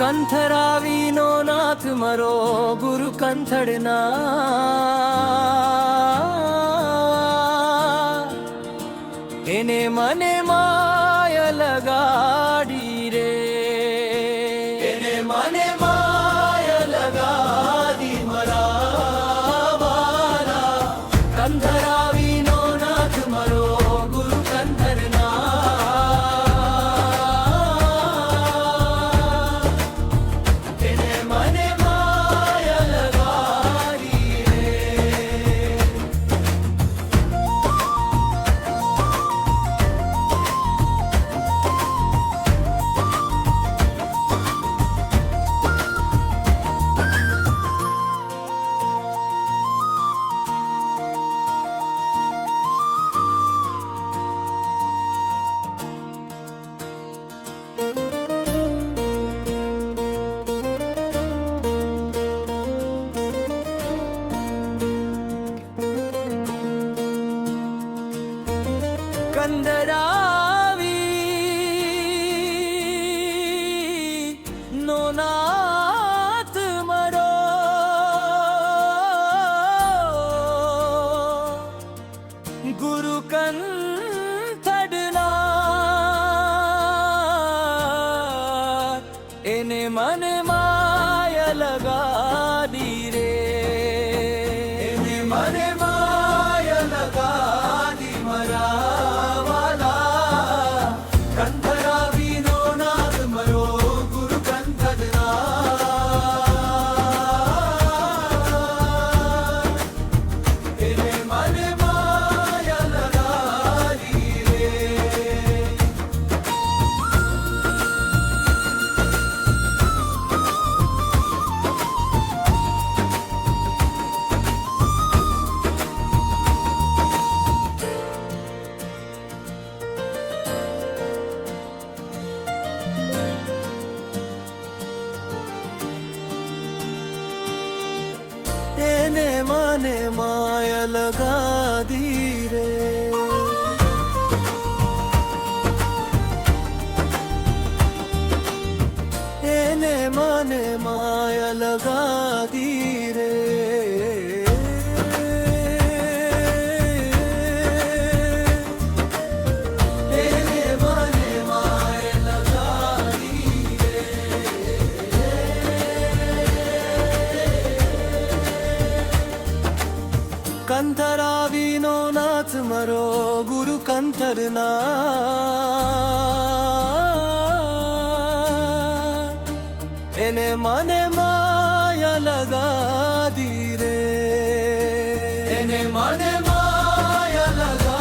કંથરાવીનો નાથ મરો ગુરુ કંથડના. એને મને માય લગાડી રે. એને મને കണ്ടരാവി നോനാത്ത് മരോ. ഗുരുകൻ തടനാ. എന്നെ മന മായ ലഗാ એને મને માય લગા રે એને મને માય લગાદી કંથરાવીનો નાથ મરો ગુરુ કંથરના એને મને માયા લગાદી રે એને મને માયા લગાદી